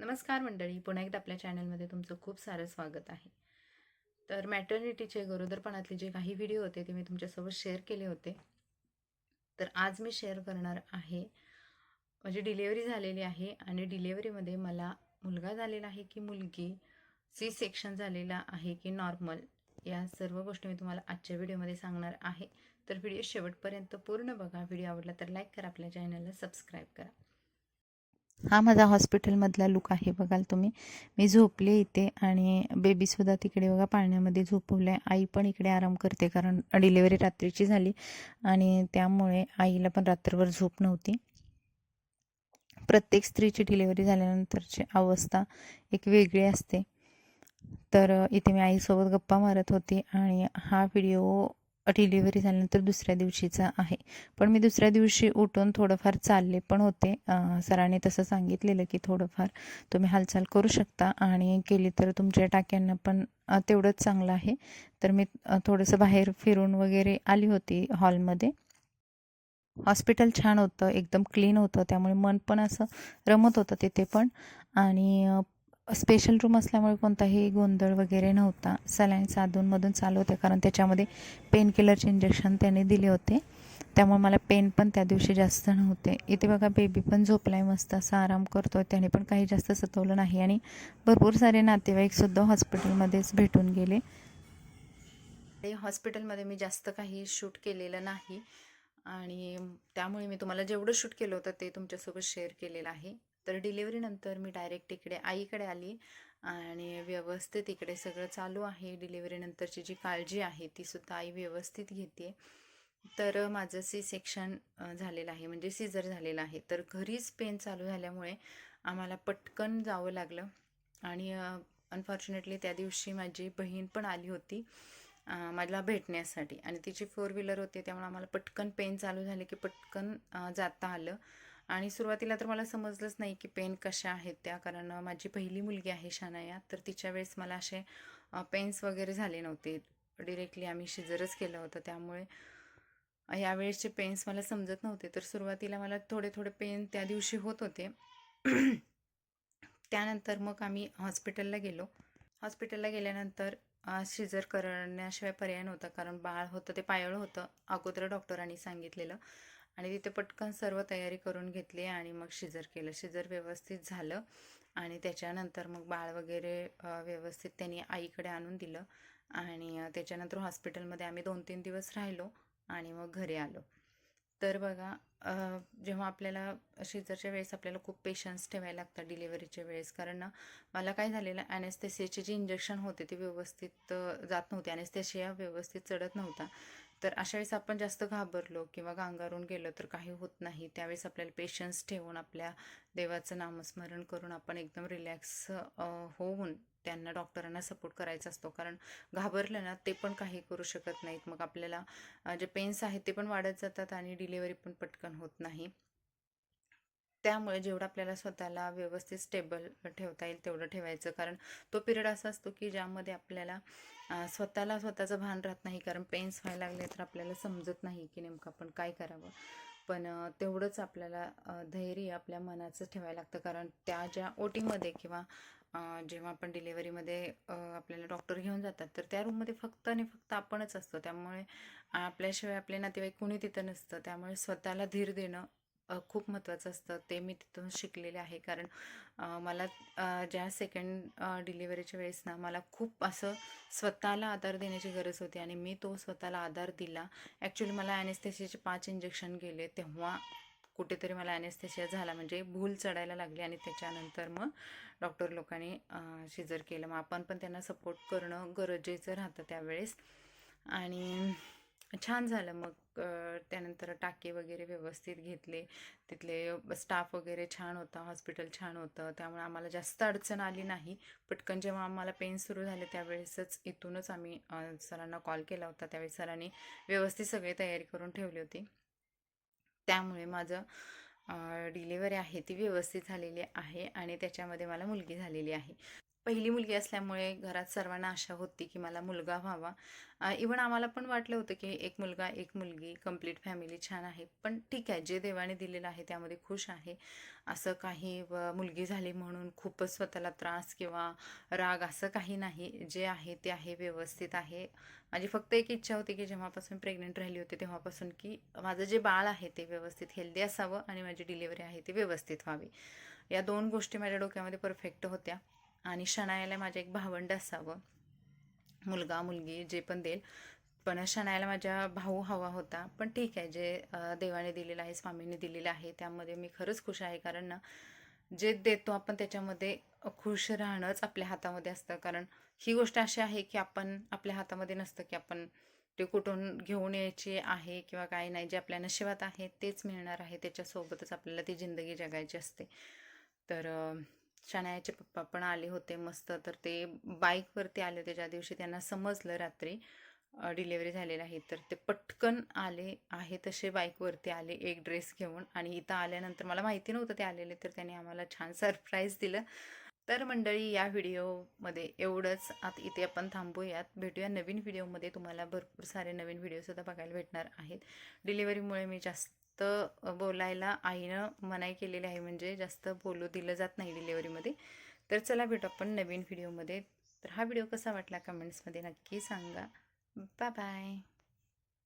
नमस्कार मंडळी पुन्हा एकदा आपल्या चॅनलमध्ये तुमचं खूप सारं स्वागत आहे. तर मॅटर्निटीचे गरोदरपणातले जे काही व्हिडिओ होते ते मी तुमच्यासोबत शेअर केले होते. तर आज मी शेअर करणार आहे माझी डिलेवरी झालेली आहे आणि डिलेवरीमध्ये मला मुलगा झालेला आहे की मुलगी सी सेक्शन झालेला आहे की नॉर्मल या सर्व गोष्टी मी तुम्हाला आजच्या व्हिडिओमध्ये सांगणार आहे. तर व्हिडिओ शेवटपर्यंत पूर्ण बघा. व्हिडिओ आवडला तर लाईक करा आपल्या चॅनलला सबस्क्राईब करा. हा माझा हॉस्पिटलमधला लुक आहे बघाल तुम्ही. मी झोपले इथे आणि बेबीसुद्धा तिकडे बघा पाळण्यामध्ये झोपवलं आहे आई पण इकडे आराम करते कारण डिलेवरी रात्रीची झाली आणि त्यामुळे आईला पण रात्रभर झोप नव्हती. प्रत्येक स्त्रीची डिलेवरी झाल्यानंतरची अवस्था एक वेगळी असते. तर इथे मी आईसोबत गप्पा मारत होती आणि हा व्हिडिओ डिलिव्हरी झाल्यानंतर दुसऱ्या दिवशीचा आहे. पण मी दुसऱ्या दिवशी उठून थोडंफार चालले पण होते. सरांनी तसं सांगितलेलं की थोडंफार तुम्ही हालचाल करू शकता आणि केली तर तुमच्या टाक्यांना पण तेवढंच चांगलं आहे. तर मी थोडंसं बाहेर फिरून वगैरे आली होती हॉलमध्ये. हॉस्पिटल छान होतं एकदम क्लीन होतं त्यामुळे मन पण असं रमत होतं तिथे पण. आणि स्पेशल रूम असल्यामुळे कोणताही गोंधळ वगैरे नव्हता. सलाईन्स साधूनमधून चालू होते कारण त्याच्यामध्ये पेन किलरचे इंजेक्शन त्याने दिले होते. त्यामुळे मला पेन पण त्या दिवशी जास्त नव्हते. इथे बघा बेबी पण झोपलाय मस्त असा आराम करतो त्याने पण काही जास्त सतवलं नाही आणि भरपूर सारे नातेवाईकसुद्धा हॉस्पिटलमध्येच भेटून गेले. ते हॉस्पिटलमध्ये मी जास्त काही शूट केलेलं नाही. आणि त्यामुळे मी तुम्हाला जेवढं शूट केलं होतं ते तुमच्यासोबत शेअर केलेलं आहे. तर डिलिव्हरीनंतर मी डायरेक्ट इकडे आईकडे आली आणि व्यवस्थित इकडे सगळं चालू आहे. डिलिव्हरीनंतरची जी काळजी आहे ती सुद्धा आई व्यवस्थित घेते. तर माझं सी सेक्शन झालेलं आहे म्हणजे सीझर झालेलं आहे. तर घरीच पेन चालू झाल्यामुळे आम्हाला पटकन जावं लागलं आणि अनफॉर्च्युनेटली त्या दिवशी माझी बहीण पण आली होती मला भेटण्यासाठी. आणि तिची फोर व्हीलर होती त्यामुळे आम्हाला पटकन पेन चालू झाले की पटकन जाता आलं. आणि सुरुवातीला तर मला समजलंच नाही की पेन कशा आहेत त्या कारण माझी पहिली मुलगी आहे शानाया तर तिच्या वेळेस मला असे पेन्स वगैरे झाले नव्हते. डिरेक्टली आम्ही शिजरच केलं होतं त्यामुळे यावेळेसचे पेन्स मला समजत नव्हते. तर सुरुवातीला मला थोडे थोडे पेन त्या दिवशी होत होते. त्यानंतर मग आम्ही हॉस्पिटलला गेलो. हॉस्पिटलला गेल्यानंतर शिजर करण्याशिवाय पर्याय नव्हता कारण बाळ होतं ते पायळ होतं अगोदर डॉक्टरांनी सांगितलेलं. आणि तिथे पटकन सर्व तयारी करून घेतली आणि मग शिजर केलं. शिजर व्यवस्थित झालं आणि त्याच्यानंतर मग बाळ वगैरे व्यवस्थित त्यांनी आईकडे आणून दिलं आणि त्याच्यानंतर हॉस्पिटलमध्ये आम्ही दोन तीन दिवस राहिलो आणि मग घरी आलो. तर बघा जेव्हा आपल्याला शिजरच्या वेळेस आपल्याला खूप पेशन्स ठेवायला लागतात डिलिव्हरीच्या वेळेस. कारण ना मला काय झालेलं ॲनेस्थेसियाचे जे इंजेक्शन होते ते व्यवस्थित जात नव्हते. ॲनेस्थेशिया व्यवस्थित चढत नव्हता. तर अशा वेळेस आपण जास्त घाबरलो किंवा गांगारून गेलो तर काही होत नाही. त्यावेळेस आपल्याला पेशन्स ठेवून आपल्या देवाचं नामस्मरण करून आपण एकदम रिलॅक्स होऊन त्यांना डॉक्टरांना सपोर्ट करायचा असतो. कारण घाबरलं ना ते पण काही करू शकत नाहीत. मग आपल्याला जे पेन्स आहेत ते पण वाढत जातात आणि डिलेवरी पण पटकन होत नाही. त्यामुळे जेवढं आपल्याला स्वतःला व्यवस्थित स्टेबल ठेवता येईल तेवढं ठेवायचं. कारण तो पिरियड असा असतो की ज्यामध्ये आपल्याला स्वतःला स्वतःचं भान राहत नाही. कारण पेन्स व्हायला लागले तर आपल्याला समजत नाही की नेमकं आपण काय करावं. पण तेवढंच आपल्याला धैर्य आपल्या मनाचं ठेवायला लागतं. कारण त्या ज्या ओटीमध्ये किंवा जेव्हा आपण डिलेवरीमध्ये आपल्याला डॉक्टर घेऊन जातात तर त्या रूममध्ये फक्त आणि फक्त आपणच असतो. त्यामुळे आपल्याशिवाय आपले नातेवाईक कुणी तिथं नसतं. त्यामुळे स्वतःला धीर देणं खूप महत्त्वाचं असतं. ते मी तिथून शिकलेले आहे. कारण मला ज्या सेकंड डिलिव्हरीच्या वेळेस ना मला खूप असं स्वतःला आधार देण्याची गरज होती. आणि मी तो स्वतःला आधार दिला. ॲक्च्युली मला ॲनेस्थेशियाचे पाच इंजेक्शन गेले. तेव्हा कुठेतरी मला ॲनेस्थेशिया झाला. म्हणजे भूल चढायला लागली. आणि त्याच्यानंतर मग डॉक्टर लोकांनी शिजर केलं. मग आपण पण त्यांना सपोर्ट करणं गरजेचं राहतं त्यावेळेस. आणि छान झालं मग त्यानंतर टाके वगैरे व्यवस्थित घेतले. तिथले स्टाफ वगैरे छान होता हॉस्पिटल छान होतं. त्यामुळे आम्हाला जास्त अडचण आली नाही. पटकन जेव्हा आम्हाला पेन सुरू झाले त्यावेळेसच इथूनच आम्ही सरांना कॉल केला होता. त्यावेळेस सरांनी व्यवस्थित सगळी तयारी करून ठेवली होती. त्यामुळे माझं डिलिव्हरी आहे ती व्यवस्थित झालेली आहे आणि त्याच्यामध्ये मला मुलगी झालेली आहे. पहिली मुलगी असल्यामुळे घरात सर्वांना आशा होती की मला मुलगा व्हावा. इवन आम्हाला पण वाटलं होतं की एक मुलगा एक मुलगी कंप्लीट फॅमिली छान आहे. पण ठीक आहे जे देवाने दिलेलं आहे त्यामध्ये खुश आहे. असं काही व मुलगी झाली म्हणून खूपच स्वतःला त्रास किंवा राग असं काही नाही. जे आहे ते आहे व्यवस्थित आहे. माझी फक्त एक इच्छा होती की जेव्हापासून प्रेग्नेंट राहिली होती तेव्हापासून की माझं जे बाळ आहे ते व्यवस्थित हेल्दी असावं आणि माझी डिलिव्हरी आहे ती व्यवस्थित व्हावी. या दोन गोष्टी माझ्या डोक्यामध्ये परफेक्ट होत्या. आणि शनायाला माझं एक भावंड असावं. मुलगा मुलगी जे पण देईल. पण शनायाला माझ्या भाऊ हवा होता. पण ठीक आहे जे देवाने दिलेलं आहे स्वामींनी दिलेलं आहे त्यामध्ये मी खरंच खुश आहे. कारण ना जे देतो आपण त्याच्यामध्ये खुश राहणंच आपल्या हातामध्ये असतं. कारण ही गोष्ट अशी आहे की आपण आपल्या हातामध्ये नसतं की आपण ते कुठून घेऊन यायची आहे किंवा काय नाही. जे आपल्या नशिबात आहे तेच मिळणार आहे. त्याच्यासोबतच आपल्याला ती जिंदगी जगायची असते. तर शनायाचे पप्पा पण आले होते मस्त तर ते बाईकवरती आले होते ज्या दिवशी त्यांना समजलं रात्री डिलेवरी झालेली आहे. तर ते पटकन आले आहे तसे बाईकवरती आले एक ड्रेस घेऊन. आणि इथं आल्यानंतर मला माहिती नव्हतं ते आलेले तर त्यांनी आम्हाला छान सरप्राईज दिलं. तर मंडळी या व्हिडिओमध्ये एवढंच. आता इथे आपण थांबूयात. भेटूया नवीन व्हिडिओमध्ये. तुम्हाला भरपूर सारे नवीन व्हिडिओसुद्धा बघायला भेटणार आहेत. डिलिव्हरीमुळे मी जास्त बोलायला आईनं मनाई केलेली आहे. म्हणजे जास्त बोलू दिलं जात नाही डिलिव्हरीमध्ये. तर चला भेटू आपण नवीन व्हिडिओमध्ये. तर हा व्हिडिओ कसा वाटला कमेंट्समध्ये नक्की सांगा. Bye bye.